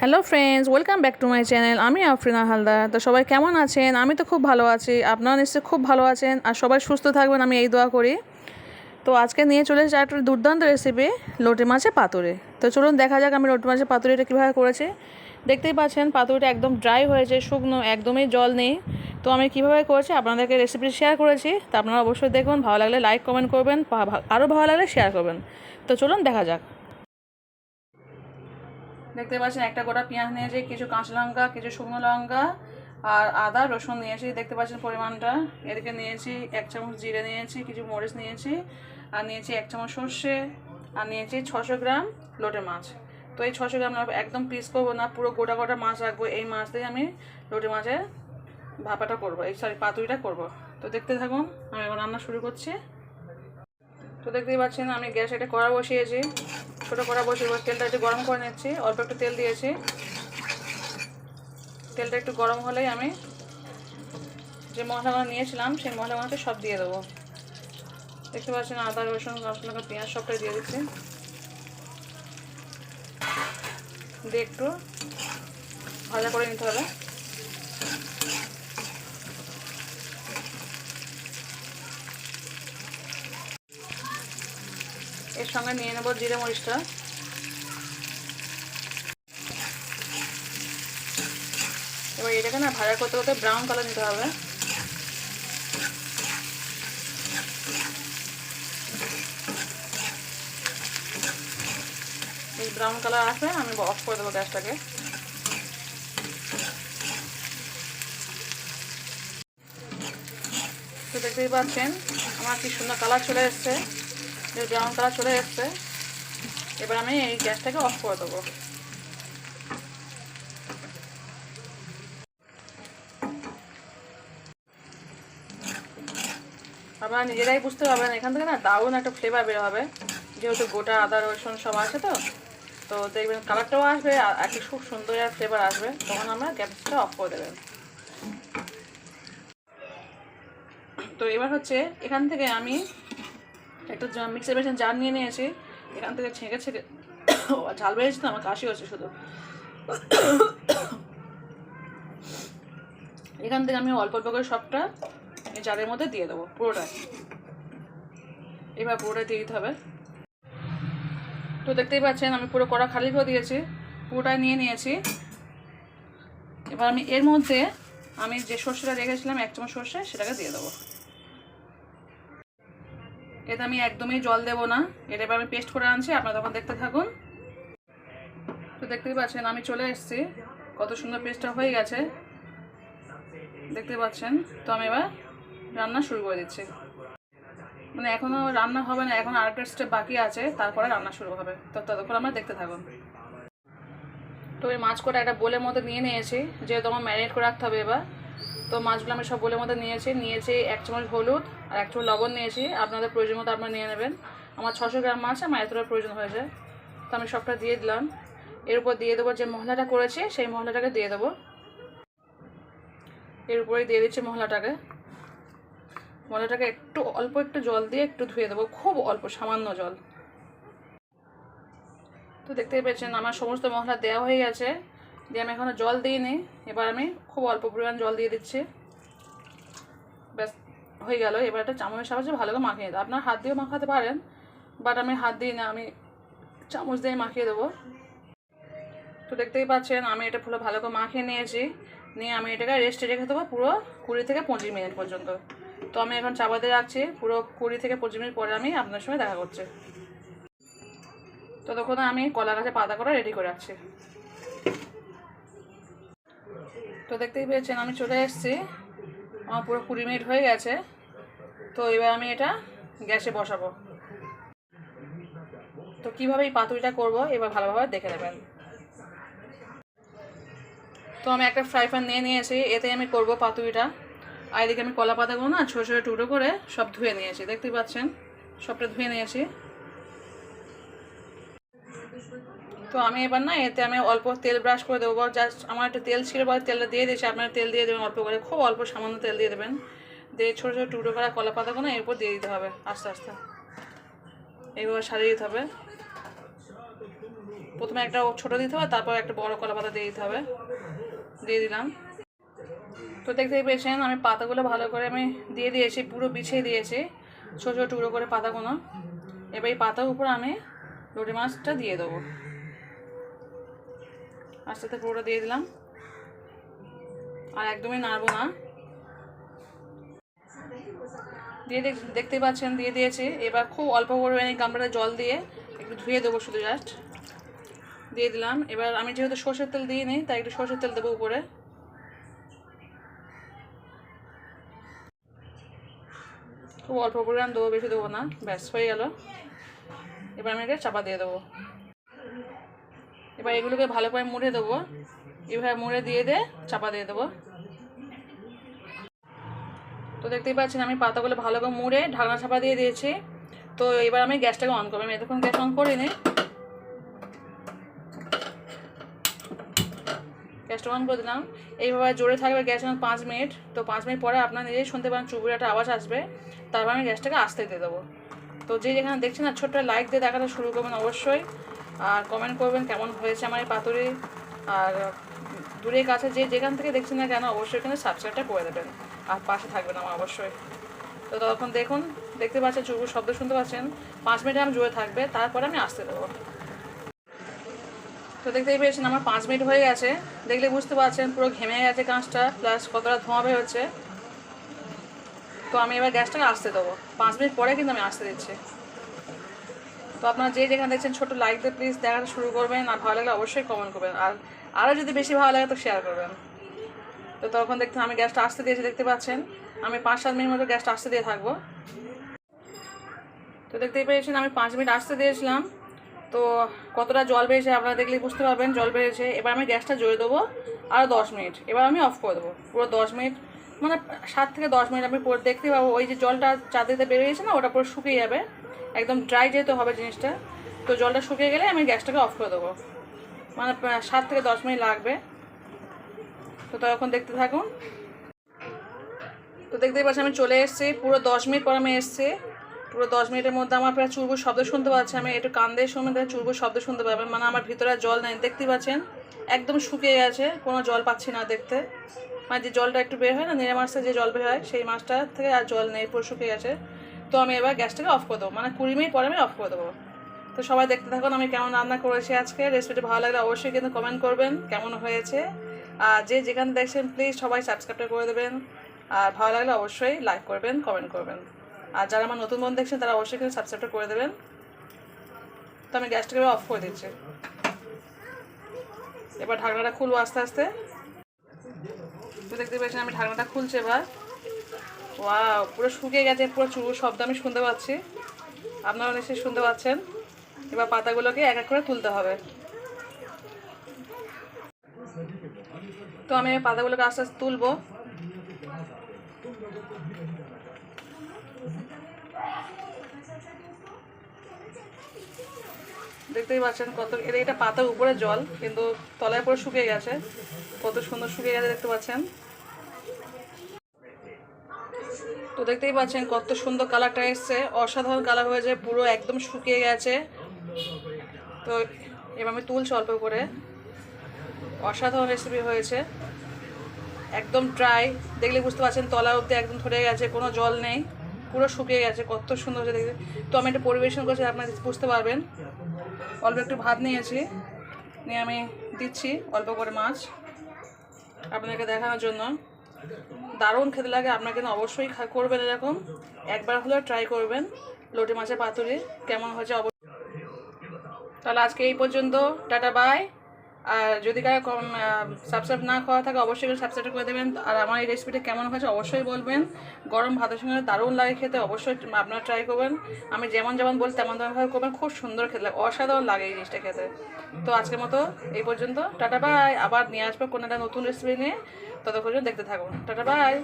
Hello friends welcome back to my channel আমি আফরিনা হালদার। তো সবাই কেমন আছেন? আমি তো খুব ভালো আছি। আপনারা নিশ্চয়ই খুব ভালো আছেন। আর সবাই সুস্থ থাকবেন, আমি এই দোয়া করি। তো আজকে নিয়ে চলে এসেছি একটা দুর্দান্ত রেসিপি লোটে মাছের পাতুরে। তো চলুন দেখা যাক আমি লোটে মাছের পাতুরিটা কীভাবে করেছি। দেখতেই পাচ্ছেন, পাতুরিটা একদম ড্রাই হয়েছে, শুকনো, একদমই জল নেই। তো আমি কীভাবে করেছি, আপনাদেরকে রেসিপি শেয়ার করেছি। তো আপনারা অবশ্যই দেখবেন ভালো লাগলে লাইক কমেন্ট করবেন আরও ভালো লাগলে শেয়ার করবেন। তো চলুন দেখা যাক। দেখতে পাচ্ছেন, একটা গোটা পেঁয়াজ নিয়েছি, কিছু কাঁচা লঙ্কা, কিছু শুকনো লঙ্কা আর আদা, রসুন নিয়েছি, দেখতে পাচ্ছেন পরিমাণটা। এদিকে নিয়েছি এক চামচ জিরে নিয়েছি, কিছু মরিচ নিয়েছি, আর নিয়েছি এক চামচ সর্ষে, আর নিয়েছি ছশো গ্রাম লোটে মাছ। তো এই ছশো গ্রাম একদম পিস করব না, পুরো গোটা গোটা মাছ রাখব, এই মাছ দিয়ে আমি লোটে মাছের ভাপাটা করব, এই সরি পাতুরিটা করব। তো দেখতে থাকুন, আমি এবার রান্না শুরু করছি। তো দেখতেই পাচ্ছেন, আমি গ্যাস এটা কড়া বসিয়েছি। ছোটো কড়া বসিয়ে তেলটা একটু গরম করে নিচ্ছি। অল্প একটু তেল দিয়েছি। তেলটা একটু গরম হলেই আমি যে মশলাগুলো নিয়েছিলাম, সেই মশলাগুলোকে সব দিয়ে দেবো। দেখতে পাচ্ছেন, আদা, রসুন মশলা পেঁয়াজ সবটাই দিয়ে দিচ্ছি। দিয়ে একটু ভাজা করে নিতে হবে। এর সঙ্গে নিয়ে নেব জিরে মরিচটা। এবার এটাকে না ভাজা করতে করতে ব্রাউন কালার নিতে হবে। এই ব্রাউন কালার আসবে আমি অফ করে দেবো গ্যাসটাকে। দেখতেই পাচ্ছেন, আমার কি সুন্দর কালার চলে এসছে। ব্রাউন কালার চলে এসছে, এবার আমি এই গ্যাসটাকে অফ করে দেবো। আপনারা নিজেরাই বুঝতে পারবেন, এখান থেকে না দারুণ একটা ফ্লেভার বের হবে। যেহেতু গোটা আদা, রসুন সব আছে তো তো দেখবেন কালারটাও আসবে আর একটি খুব সুন্দর আর ফ্লেভার আসবে, তখন আমরা গ্যাসটা অফ করে দেবেন। তো এবার হচ্ছে, এখান থেকে আমি একটা মিক্সার মেশিন জার নিয়ে নিয়েছি। এখান থেকে ছেঁকে ছেঁকে ঝাল বেড়েছি তো, আমার কাশি হচ্ছে শুধু। এখান থেকে আমি অল্প অল্প করে সবটা জারের মধ্যে দিয়ে দেবো পুরোটাই এবার পুরোটাই দিয়ে দিতে হবে। তো দেখতেই পাচ্ছেন, আমি পুরো কড়া খালি করে দিয়েছি পুরোটাই নিয়ে নিয়েছি। এবার আমি এর মধ্যে আমি যে সর্ষেটা রেখেছিলাম, এক চামচ সর্ষে, সেটাকে দিয়ে দেবো। এতে আমি একদমই জল দেবো না। এটা এবার আমি পেস্ট করে আনছি, আপনারা তখন দেখতে থাকুন। তো দেখতেই পাচ্ছেন, আমি চলে এসেছি। কত সুন্দর পেস্টটা হয়ে গেছে। দেখতে পাচ্ছেন, তো আমি এবার রান্না শুরু করে দিচ্ছি। মানে এখনও রান্না হবে না, এখন আরেকটা স্টেপ বাকি আছে, তারপরে রান্না শুরু হবে। তো ততক্ষণ আমরা দেখতে থাকুন। তো এই মাছ কটা একটা বোলের মধ্যে নিয়ে নিয়েছি, যেহেতু আমার ম্যারিনেট করে রাখতে হবে এবার। তো মাছগুলো আমি সব বোলের মধ্যে নিয়েছি নিয়েছি এক চামচ হলুদ আর একটু লবণ নিয়েছি। আপনাদের প্রয়োজন মতো আপনারা নিয়ে নেবেন। আমার ছশো গ্রাম মাছ, আমার এতটা প্রয়োজন হয়েছে। তো আমি সবটা দিয়ে দিলাম। এর উপর দিয়ে দেবো যে মশলাটা করেছি, সেই মশলাটাকে দিয়ে দেবো। এর উপরেই দিয়ে দিচ্ছি মশলাটাকে মশলাটাকে একটু অল্প একটু জল দিয়ে একটু ধুয়ে দেবো, খুব অল্প, সামান্য জল। তো দেখতেই পেয়েছেন, আমার সমস্ত মশলা দেওয়া হয়ে গেছে। দিয়ে আমি এখনও জল দিইনি। এবার আমি খুব অল্প পরিমাণ জল দিয়ে দিচ্ছি। ব্যাস হয়ে গেল, এবার একটা চামচের সাহায্যে ভালো করে মাখিয়ে দেবো আপনার হাত দিয়েও মাখাতে পারেন বাট আমি হাত দিই না, আমি চামচ দিয়ে মাখিয়ে দেবো। তো দেখতেই পাচ্ছেন, আমি এটা পুরো ভালো করে মাখিয়ে নিয়েছি। নিয়ে আমি এটাকে রেস্টে রেখে দেবো পুরো কুড়ি থেকে পঁচিশ মিনিট পর্যন্ত। তো আমি এখন চাপাতে রাখছি পুরো কুড়ি থেকে পঁচিশ মিনিট পরে আমি আপনার সঙ্গে দেখা করছি। ততক্ষণে আমি কলা গাছে পাতা করা রেডি করে রাখছি। তো দেখতেই পেয়েছেন, আমি চলে এসেছি। আমার পুরো কুড়ি মিনিট হয়ে গেছে। তো এবার আমি এটা গ্যাসে বসাবো। তো কীভাবে এই পাতুরিটা করব, এবার ভালোভাবে দেখে নেবেন। তো আমি একটা ফ্রাই প্যান নিয়ে নিয়েছি এতে আমি করব পাতুরিটা। আর এদিকে আমি কলা পাতাগুলো না ছোটো ছোটো টুকরো করে সব ধুয়ে নিয়েছি, দেখতেই পাচ্ছেন? সবটা ধুয়ে নিয়েছি। তো আমি এবার না এতে আমি অল্প তেল ব্রাশ করে দেবো, জাস্ট আমার একটা তেল ছিল বলে তেলটা দিয়ে দিয়েছি, আপনারা তেল দিয়ে দেবেন, অল্প করে, খুব অল্প সামান্য তেল দিয়ে দেবেন। দিয়ে ছোটো ছোটো টুকরো করা কলা পাতাগুলো এরপর দিয়ে দিতে হবে আস্তে আস্তে। এইভাবে সাজিয়ে দিতে হবে। প্রথমে একটা ছোটো দিতে হবে, তারপর একটা বড় কলা পাতা দিয়ে দিতে হবে। দিয়ে দিলাম। তো দেখতেই পেয়েছেন আমি পাতাগুলো ভালো করে আমি দিয়ে দিয়েছি, পুরো বিছিয়ে দিয়েছি, ছোটো ছোটো টুকরো করে পাতাগুলো। এবার এই পাতার উপর আমি লোটে মাছটা দিয়ে দেবো। আস্তে আস্তে পুরোটা দিয়ে দিলাম। আর একদমই নাড়বো না। দিয়ে দেখ- দেখতেই পাচ্ছেন, দিয়ে দিয়েছি। এবার খুব অল্প পরিমাণে গামলাটা জল দিয়ে একটু ধুয়ে দেবো শুধু জাস্ট দিয়ে দিলাম। এবার আমি যেহেতু সর্ষের তেল দিয়ে নিই তাই একটু সর্ষের তেল দেবো উপরে। খুব অল্প পরিমাণ দেবো, বেশি দেবো না। ব্যাস, হয়ে গেল। এবার আমি এটা চাপা দিয়ে দেবো। এবার এগুলোকে ভালো করে মুড়ে দেবো। এভাবে মুড়ে দিয়ে দিয়ে চাপা দিয়ে দেবো। তো দেখতেই পাচ্ছেন আমি পাতাগুলো ভালো করে মুড়ে ঢাকনা ছাপা দিয়ে দিয়েছি। তো এবার আমি গ্যাসটাকে অন করব। আমি এতক্ষণ গ্যাস অন করিনি। গ্যাসটা অন করে দিলাম। এইভাবে জোরে থাকবে গ্যাস এখন পাঁচ মিনিট। তো পাঁচ মিনিট পরে আপনার নিজেই শুনতে পারেন চুবুর একটা আওয়াজ আসবে। তারপর আমি গ্যাসটাকে আস্তে দিয়ে দেবো। তো যে যেখানে দেখছেন না, ছোট্ট লাইক দিয়ে দেখাটা শুরু করবেন অবশ্যই। আর কমেন্ট করবেন কেমন হয়েছে আমার এই পাতুরি। আর দূরে কাছে যে যেখান থেকে দেখছেন না কেন, অবশ্যই কিন্তু সাবস্ক্রাইবটা করে দেবেন। আর পাশে থাকবেন আমার অবশ্যই। তো তখন দেখুন, দেখতে পাচ্ছেন চুবুর শব্দ শুনতে পাচ্ছেন। পাঁচ মিনিট আমি জোরে থাকবে, তারপরে আমি আসতে দেবো। তো দেখতেই পেয়েছেন, আমার পাঁচ মিনিট হয়ে গেছে। দেখলে বুঝতে পারছেন, পুরো ঘেমে গেছে কাঁচটা প্লাস কতটা ধোঁয়া বের হচ্ছে। তো আমি এবার গ্যাসটাকে আসতে দেবো। পাঁচ মিনিট পরে কিন্তু আমি আসতে দিচ্ছি। তো আপনারা যে যেখানে দেখছেন ছোটো লাইক দিয়ে প্লিজ দেখাটা শুরু করবেন, আর ভালো লাগলে অবশ্যই কমেন্ট করবেন। আর আরও যদি বেশি ভালো লাগে তো শেয়ার করবেন। তো তখন দেখতে আমি গ্যাসটা আসতে দিয়েছি, দেখতে পাচ্ছেন? আমি পাঁচ, সাত মিনিট মতো গ্যাসটা আসতে দিয়ে থাকব। তো দেখতেই পেয়েছেন, আমি পাঁচ মিনিট আসতে দিয়েছিলাম। তো কতটা জল বেড়েছে আপনারা দেখলেই বুঝতে পারবেন, জল বেড়েছে এবার আমি গ্যাসটা জড়িয়ে দেবো আরও দশ মিনিট। এবার আমি অফ করে দেবো, পুরো দশ মিনিট। মানে সাত থেকে দশ মিনিট আমি পুরো দেখতে পাবো, ওই যে জলটা চাঁদিতে বেরিয়েছে না, ওটা পুরো শুকিয়ে যাবে। একদম ড্রাই যেহেতু হবে জিনিসটা, তো জলটা শুকিয়ে গেলে আমি গ্যাসটাকে অফ করে দেবো। মানে সাত থেকে দশ মিনিট লাগবে। তো তখন দেখতে থাকুন। তো দেখতেই পাচ্ছি আমি চলে এসেছি। পুরো দশ মিনিট পর আমি এসেছি। পুরো দশ মিনিটের মধ্যে আমার প্রায় চুরবুর শব্দ শুনতে পাচ্ছি। আমি একটু কান দিয়ে তাহলে চুরবুর শব্দ শুনতে পাবেন। মানে আমার ভিতরে জল নেই। দেখতেই পাচ্ছেন, একদম শুকিয়ে গেছে। কোনো জল পাচ্ছি না দেখতে। মানে যে জলটা একটু বের হয় না নিরে মাছটা যে জল বের হয়, সেই মাছটা থেকে আর জল নেই, পুরো শুকিয়ে গেছে। তো আমি এবার গ্যাসটাকে অফ করে দেবো। মানে কুড়ি মিনিট পরে আমি অফ করে দেবো। তো সবাই দেখতে থাকুন, আমি কেমন রান্না করেছি আজকে। রেসিপিটা ভালো লাগলে অবশ্যই কিন্তু কমেন্ট করবেন, কেমন হয়েছে। আর যে যেখানে দেখছেন প্লিজ সবাই সাবস্ক্রাইবটা করে দেবেন। আর ভালো লাগলে অবশ্যই লাইক করবেন কমেন্ট করবেন। আর যারা আমার নতুন বন্ধু দেখছেন, তারা অবশ্যই কিন্তু সাবস্ক্রাইবটা করে দেবেন। তো আমি গ্যাসটাকে অফ করে দিচ্ছি। এবার ঢাকনাটা খুলবো আস্তে আস্তে। তো দেখতে পেয়েছেন, আমি ঢাকনাটা খুলছি এবার। ওয়াও পুরো শুকিয়ে গেছে, পুরো চুরুর শব্দ আমি শুনতে পাচ্ছি। আপনারা নিশ্চয়ই শুনতে পাচ্ছেন। এবার পাতাগুলোকে এক এক করে তুলতে হবে। তো আমি পাতাগুলোকে আস্তে আস্তে তুলবো। দেখতেই পাচ্ছেন কত, এটা এটা পাতার উপরে জল, কিন্তু তলায় পুরো শুকিয়ে গেছে। কত সুন্দর শুকিয়ে গেছে, দেখতে পাচ্ছেন। তো দেখতেই পাচ্ছেন কত সুন্দর কালারটা এসছে। অসাধারণ কালার হয়েছে পুরো একদম শুকিয়ে গেছে। তো এবার আমি তুলছি অল্প করে। অসাধারণ রেসিপি হয়েছে। একদম ড্রাই দেখলে বুঝতে পারছেন তলা অবধি একদম ধরে গেছে, কোনো জল নেই। পুরো শুকিয়ে গেছে, কত সুন্দর হয়েছে দেখতে। তো আমি এটা পরিবেশন করছি, আপনারা বুঝতে পারবেন। অল্প একটু ভাত নিয়েছি, নিয়ে আমি দিচ্ছি অল্প করে মাছ আপনাদেরকে দেখানোর জন্য। দারুণ খেতে লাগে, আপনারা কিন্তু অবশ্যই করবেন এরকম। একবার হলেও ট্রাই করবেন। লোটে মাছের পাতুরি, কেমন হয়েছে অবশ্যই তাহলে আজকে এই পর্যন্ত, টাটা বাই আর যদি কারও কম সাবস্ক্রাইব না করা থাকে, অবশ্যই সাবস্ক্রাইব করে দেবেন। আর আমার এই রেসিপিটা কেমন হয়েছে অবশ্যই বলবেন। গরম ভাতের সঙ্গে দারুণ লাগে খেতে, অবশ্যই আপনারা ট্রাই করবেন। আমি যেমন যেমন বলি, তেমন তেমনভাবে করবেন, খুব সুন্দর খেতে লাগে, অসাধারণ লাগে এই জিনিসটা খেতে। তো আজকের মতো এই পর্যন্ত, টাটা বাই আবার নিয়ে আসব কোনো একটা নতুন রেসিপি নিয়ে। ততক্ষণ দেখতে থাকুন। Tata bye.